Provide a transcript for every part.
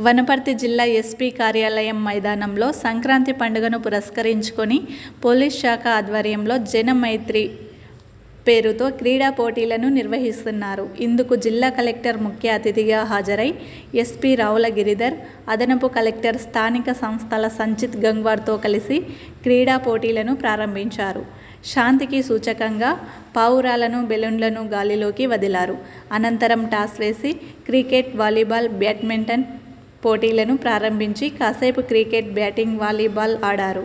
వనపర్తి జిల్లా ఎస్పీ కార్యాలయం మైదానంలో సంక్రాంతి పండుగను పురస్కరించుకొని పోలీస్ శాఖ ఆధ్వర్యంలో జన మైత్రి పేరుతో క్రీడా పోటీలను నిర్వహిస్తున్నారు. ఇందుకు జిల్లా కలెక్టర్ ముఖ్య అతిథిగా హాజరై ఎస్పీ రావుల గిరిధర్ అదనపు కలెక్టర్ స్థానిక సంస్థల సంచిత్ గంగ్వార్తో కలిసి క్రీడా పోటీలను ప్రారంభించారు. శాంతికి సూచకంగా పావురాలను బెలూన్లను గాలిలోకి వదిలారు. అనంతరం టాస్ వేసి క్రికెట్ వాలీబాల్ బ్యాడ్మింటన్ పోటీలను ప్రారంభించి కాసేపు క్రికెట్ బ్యాటింగ్ వాలీబాల్ ఆడారు.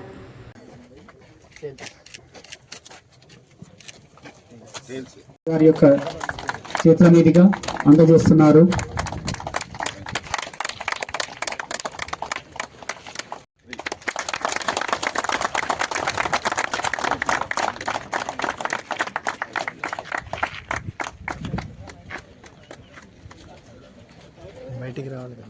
వారి యొక్క చేతుల మీదుగా అందజేస్తున్నారు. బయటికి రావాలి కదా.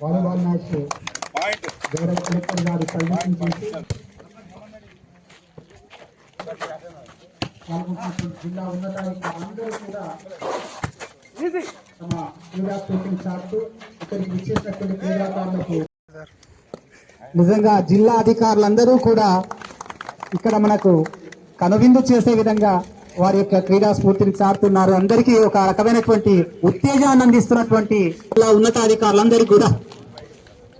వాలీబాల్ మ్యాచ్ గౌరవ కలెక్టర్ గారు చేసి జిల్లా ఉన్నతాధికారులు అందరూ కూడా తమ క్రీడా పోటీలు ఇక్కడికి క్రీడాకారులకు నిజంగా జిల్లా అధికారులందరూ కూడా ఇక్కడ మనకు కనువిందు చేసే విధంగా వారి యొక్క క్రీడా స్ఫూర్తిని చాటుతున్నారు. అందరికీ ఒక రకమైనటువంటి ఉత్తేజాన్ని అందిస్తున్నటువంటి జిల్లా ఉన్నతాధికారులందరికీ కూడా.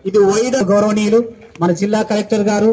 ఇది వైద గౌరవనీయులు మన జిల్లా కలెక్టర్ గారు